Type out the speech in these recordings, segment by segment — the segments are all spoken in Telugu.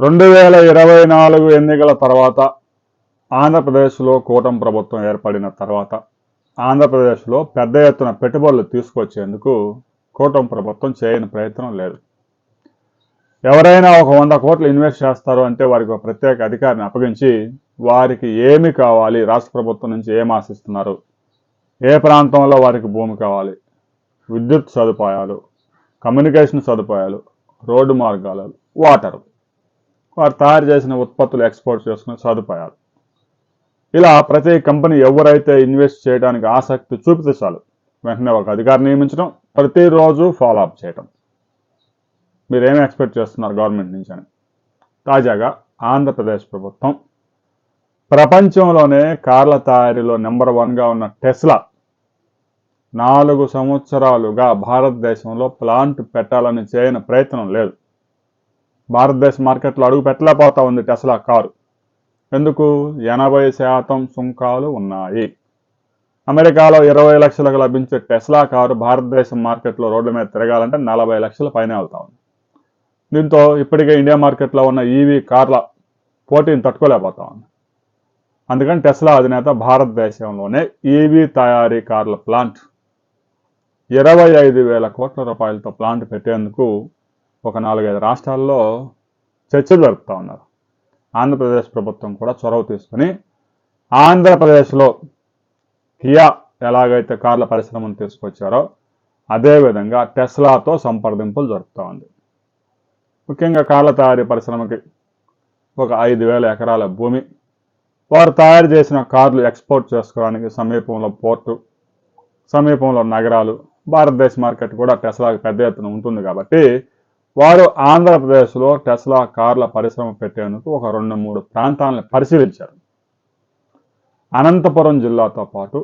రెండు వేల ఇరవై నాలుగు ఎన్నికల తర్వాత ఆంధ్రప్రదేశ్లో కూటమి ప్రభుత్వం ఏర్పడిన తర్వాత ఆంధ్రప్రదేశ్లో పెద్ద ఎత్తున పెట్టుబడులు తీసుకొచ్చేందుకు కూటమి ప్రభుత్వం చేయని ప్రయత్నం లేదు. ఎవరైనా ఒక వంద కోట్లు ఇన్వెస్ట్ చేస్తారు అంటే వారికి ఒక ప్రత్యేక అధికారిని అప్పగించి వారికి ఏమి కావాలి రాష్ట్ర ప్రభుత్వం నుంచి ఏం ఆశిస్తున్నారు ఏ ప్రాంతంలో వారికి భూమి కావాలి విద్యుత్ సదుపాయాలు కమ్యూనికేషన్ సదుపాయాలు రోడ్డు మార్గాలు వాటర్ వారు తయారు చేసిన ఉత్పత్తులు ఎక్స్పోర్ట్ చేసుకునే సదుపాయాలు. ఇలా ప్రతి కంపెనీ ఎవరైతే ఇన్వెస్ట్ చేయడానికి ఆసక్తి చూపితే చాలు. వెంటనే ఒక అధికారి నియమించడం ప్రతిరోజు ఫాలో అప్ చేయటం. మీరేమి ఎక్స్పెక్ట్ చేస్తున్నారు గవర్నమెంట్ నుంచి అని? తాజాగా ఆంధ్రప్రదేశ్ ప్రభుత్వం ప్రపంచంలోనే కార్ల తయారీలో నెంబర్ వన్గా ఉన్న టెస్లా నాలుగు సంవత్సరాలుగా భారతదేశంలో ప్లాంట్ పెట్టాలని చేయని ప్రయత్నం లేదు. భారతదేశ మార్కెట్లో అడుగు పెట్టలేకపోతా ఉంది టెస్లా కారు. ఎందుకు? ఎనభై శాతం సుంకాలు ఉన్నాయి. అమెరికాలో ఇరవై లక్షలకు లభించే టెస్లా కారు భారతదేశం మార్కెట్లో రోడ్ల మీద తిరగాలంటే నలభై లక్షల పైన వెళ్తా ఉంది. దీంతో ఇప్పటికే ఇండియా మార్కెట్లో ఉన్న ఈవీ కార్ల పోటీని తట్టుకోలేకపోతా ఉంది. అందుకని టెస్లా అధినేత భారతదేశంలోనే ఈవీ తయారీ కార్ల ప్లాంట్ ఇరవై ఐదు వేల కోట్ల రూపాయలతో ప్లాంట్ పెట్టేందుకు ఒక నాలుగైదు రాష్ట్రాల్లో చర్చలు జరుపుతూ ఉన్నారు. ఆంధ్రప్రదేశ్ ప్రభుత్వం కూడా చొరవ తీసుకుని ఆంధ్రప్రదేశ్లో కియా ఎలాగైతే కార్ల పరిశ్రమను తీసుకొచ్చారో అదేవిధంగా టెస్లాతో సంప్రదింపులు జరుపుతూ ఉంది. ముఖ్యంగా కార్ల తయారీ పరిశ్రమకి ఒక ఐదు వేల ఎకరాల భూమి వారు తయారు చేసిన కార్లు ఎక్స్పోర్ట్ చేసుకోవడానికి సమీపంలో పోర్టు సమీపంలో నగరాలు భారతదేశ మార్కెట్ కూడా టెస్లాకి పెద్ద ఎత్తున ఉంటుంది కాబట్టి వారు ఆంధ్రప్రదేశ్లో టెస్లా కార్ల పరిశ్రమ పెట్టేందుకు ఒక రెండు మూడు ప్రాంతాలను పరిశీలించారు. అనంతపురం జిల్లాతో పాటు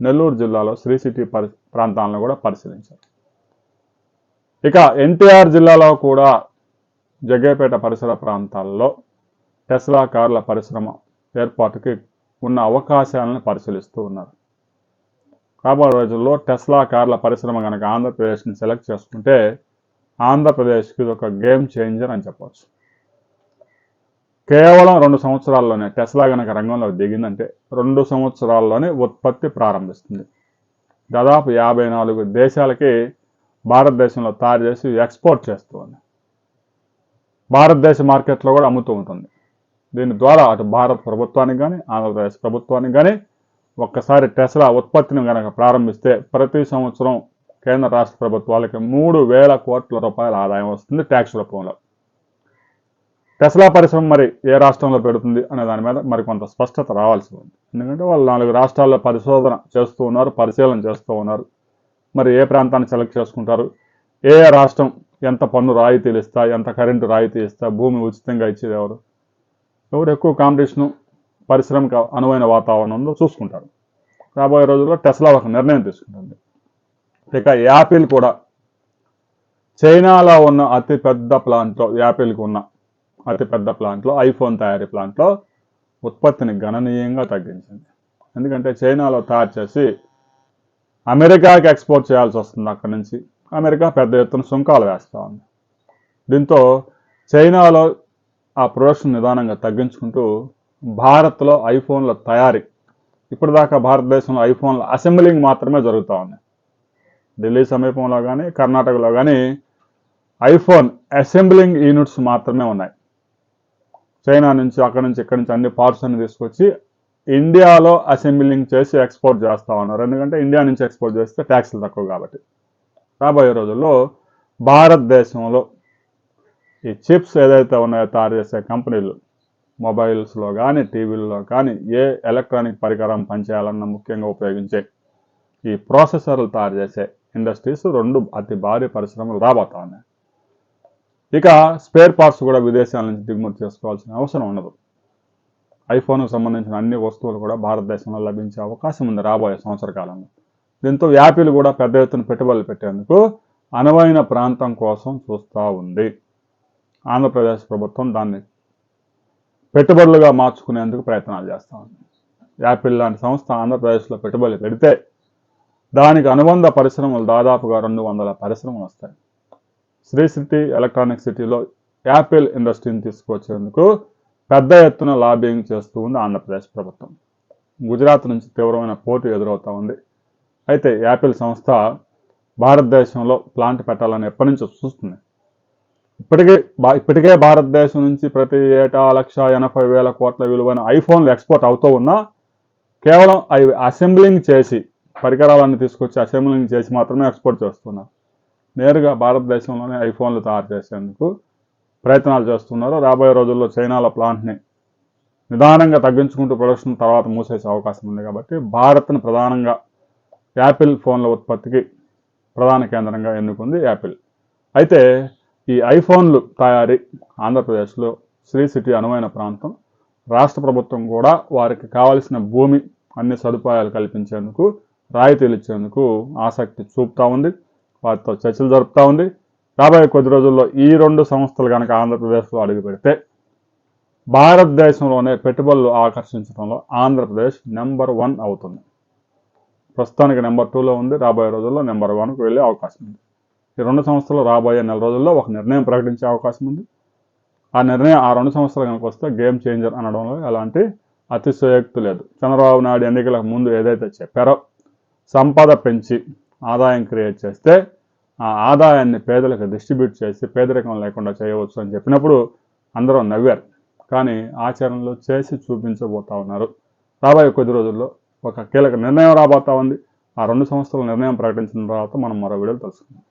నెల్లూరు జిల్లాలో శ్రీ సిటీ పరి ప్రాంతాలను కూడా పరిశీలించారు. ఇక ఎన్టీఆర్ జిల్లాలో కూడా జగ్గేపేట పరిసర ప్రాంతాల్లో టెస్లా కార్ల పరిశ్రమ ఏర్పాటుకి ఉన్న అవకాశాలను పరిశీలిస్తూ ఉన్నారు. రాబోయే రోజుల్లో టెస్లా కార్ల పరిశ్రమ కనుక ఆంధ్రప్రదేశ్ని సెలెక్ట్ చేసుకుంటే ఆంధ్రప్రదేశ్కి ఇది ఒక గేమ్ చేంజర్ అని చెప్పవచ్చు కేవలం రెండు సంవత్సరాల్లోనే టెస్లా గనక రంగంలో దిగిందంటే రెండు సంవత్సరాల్లోనే ఉత్పత్తి ప్రారంభిస్తుంది. దాదాపు యాభై నాలుగు దేశాలకి భారతదేశంలో తయారు చేసి ఎక్స్పోర్ట్ చేస్తూ ఉంది. భారతదేశ మార్కెట్లో కూడా అమ్ముతూ ఉంటుంది. దీని ద్వారా అటు భారత ప్రభుత్వానికి కానీ ఆంధ్రప్రదేశ్ ప్రభుత్వానికి కానీ ఒక్కసారి టెస్లా ఉత్పత్తిని కనుక ప్రారంభిస్తే ప్రతి సంవత్సరం కేంద్ర రాష్ట్ర ప్రభుత్వాలకి మూడు వేల కోట్ల రూపాయల ఆదాయం వస్తుంది ట్యాక్స్ రూపంలో. టెస్లా పరిశ్రమ మరి ఏ రాష్ట్రంలో పెడుతుంది అనే దాని మీద మరి కొంత స్పష్టత రావాల్సి ఉంది. ఎందుకంటే వాళ్ళు నాలుగు రాష్ట్రాల్లో పరిశోధన చేస్తూ ఉన్నారు పరిశీలన చేస్తూ ఉన్నారు. మరి ఏ ప్రాంతాన్ని సెలెక్ట్ చేసుకుంటారు? ఏ రాష్ట్రం ఎంత పన్ను రాయితీలు ఇస్తా ఎంత కరెంటు రాయితీ ఇస్తా భూమి ఉచితంగా ఇచ్చేది ఎవరు? ఎవరు ఎక్కువ కాంపిటీషను పరిశ్రమకు అనువైన వాతావరణంలో చూసుకుంటారు. రాబోయే రోజుల్లో టెస్లా ఒక నిర్ణయం తీసుకుంటుంది. ఇక యాపిల్ కూడా. చైనాలో ఉన్న అతిపెద్ద ప్లాంట్లో యాపిల్కి ఉన్న అతిపెద్ద ప్లాంట్లో ఐఫోన్ తయారీ ప్లాంట్లో ఉత్పత్తిని గణనీయంగా తగ్గించింది. ఎందుకంటే చైనాలో తయారు చేసి అమెరికాకి ఎక్స్పోర్ట్ చేయాల్సి వస్తుంది అక్కడి నుంచి. అమెరికా పెద్ద ఎత్తున సుంకాలు వేస్తూ ఉంది. దీంతో చైనాలో ఆ ప్రొడక్షన్ నిదానంగా తగ్గించుకుంటూ భారత్లో ఐఫోన్ల తయారీ ఇప్పటిదాకా భారతదేశంలో ఐఫోన్ల అసెంబ్లింగ్ మాత్రమే జరుగుతూ ఉంది. ఢిల్లీ సమీపంలో కానీ కర్ణాటకలో కానీ ఐఫోన్ అసెంబ్లింగ్ యూనిట్స్ మాత్రమే ఉన్నాయి. చైనా నుంచి అక్కడి నుంచి ఇక్కడి నుంచి అన్ని పార్ట్స్ అన్ని తీసుకొచ్చి ఇండియాలో అసెంబ్లింగ్ చేసి ఎక్స్పోర్ట్ చేస్తూ ఉన్నారు. ఎందుకంటే ఇండియా నుంచి ఎక్స్పోర్ట్ చేస్తే ట్యాక్స్లు తక్కువ కాబట్టి. రాబోయే రోజుల్లో భారతదేశంలో ఈ చిప్స్ ఏదైతే ఉన్నాయో తయారు చేసే కంపెనీలు మొబైల్స్లో కానీ టీవీల్లో కానీ ఏ ఎలక్ట్రానిక్ పరికరం పనిచేయాలన్న ముఖ్యంగా ఉపయోగించే ఈ ప్రాసెసర్లు తయారు చేసే ఇండస్ట్రీస్ రెండు అతి భారీ పరిశ్రమలు రాబోతా ఉన్నాయి ఇక స్పేర్ పార్ట్స్ కూడా విదేశాల నుంచి దిగుమతి చేసుకోవాల్సిన అవసరం ఉండదు. ఐఫోన్కు సంబంధించిన అన్ని వస్తువులు కూడా భారతదేశంలో లభించే అవకాశం ఉంది రాబోయే సంవత్సర కాలంలో. దీంతో యాపిల్ కూడా పెద్ద ఎత్తున పెట్టుబడులు పెట్టేందుకు అనువైన ప్రాంతం కోసం చూస్తూ ఉంది. ఆంధ్రప్రదేశ్ ప్రభుత్వం దాన్ని పెట్టుబడులుగా మార్చుకునేందుకు ప్రయత్నాలు చేస్తూ ఉంది. యాపిల్ లాంటి సంస్థ ఆంధ్రప్రదేశ్లో పెట్టుబడులు పెడితే దానికి అనుబంధ పరిశ్రమలు దాదాపుగా రెండు వందల పరిశ్రమలు వస్తాయి. శ్రీ సిటీ ఎలక్ట్రానిక్ సిటీలో యాపిల్ ఇండస్ట్రీని తీసుకొచ్చేందుకు పెద్ద ఎత్తున లాబింగ్ చేస్తూ ఉంది ఆంధ్రప్రదేశ్ ప్రభుత్వం. గుజరాత్ నుంచి తీవ్రమైన పోటీ ఎదురవుతా ఉంది. అయితే యాపిల్ సంస్థ భారతదేశంలో ప్లాంట్ పెట్టాలని ఎప్పటి నుంచో చూస్తుంది. ఇప్పటికే ఇప్పటికే భారతదేశం నుంచి ప్రతి ఏటా లక్ష ఎనభై వేల కోట్ల విలువైన ఐఫోన్లు ఎక్స్పోర్ట్ అవుతూ ఉన్నా కేవలం అవి అసెంబ్లింగ్ చేసి పరికరాలన్నీ తీసుకొచ్చి అసెంబ్లింగ్ చేసి మాత్రమే ఎక్స్పోర్ట్ చేస్తున్నారు నేరుగా భారతదేశంలోనే ఐఫోన్లు తయారు చేసేందుకు ప్రయత్నాలు చేస్తున్నారు. రాబోయే రోజుల్లో చైనాలో ప్లాంట్ని నిదానంగా తగ్గించుకుంటూ ప్రొడక్షన్ తర్వాత మూసేసే అవకాశం ఉంది కాబట్టి భారత్ని ప్రధానంగా యాపిల్ ఫోన్ల ఉత్పత్తికి ప్రధాన కేంద్రంగా ఎన్నుకుంది యాపిల్. అయితే ఈ ఐఫోన్లు తయారీ ఆంధ్రప్రదేశ్లో శ్రీ సిటీ అనువైన ప్రాంతం. రాష్ట్ర ప్రభుత్వం కూడా వారికి కావలసిన భూమి అన్ని సదుపాయాలు కల్పించేందుకు రాయితీలు ఇచ్చేందుకు ఆసక్తి చూపుతా ఉంది. వారితో చర్చలు జరుపుతూ ఉంది. రాబోయే కొద్ది రోజుల్లో ఈ రెండు సంస్థలు కనుక ఆంధ్రప్రదేశ్లో అడుగు పెడితే భారతదేశంలోనే పెట్టుబడులు ఆకర్షించడంలో ఆంధ్రప్రదేశ్ నెంబర్ వన్ అవుతుంది. ప్రస్తుతానికి నెంబర్ టూలో ఉంది. రాబోయే రోజుల్లో నెంబర్ వన్కు వెళ్ళే అవకాశం ఉంది. ఈ రెండు సంస్థలు రాబోయే నెల రోజుల్లో ఒక నిర్ణయం ప్రకటించే అవకాశం ఉంది. ఆ నిర్ణయం ఆ రెండు సంవత్సరాలు కనుక వస్తే గేమ్ చేంజర్ అనడంలో ఎలాంటి అతిశయోక్తి లేదు. చంద్రబాబు నాయుడు ఎన్నికలకు ముందు ఏదైతే చెప్పారో సంపద పెంచి ఆదాయం క్రియేట్ చేస్తే ఆ ఆదాయాన్ని పేదలకు డిస్ట్రిబ్యూట్ చేసి పేదరికం లేకుండా చేయవచ్చు అని చెప్పినప్పుడు అందరూ నవ్వారు. కానీ ఆచరణలో చేసి చూపించబోతా ఉన్నారు. రాబోయే కొద్ది రోజుల్లో ఒక కీలక నిర్ణయం రాబోతా ఉంది. ఆ రెండు సంస్థల నిర్ణయం ప్రకటించిన తర్వాత మనం మరో వీడియోలు తెలుసుకుందాం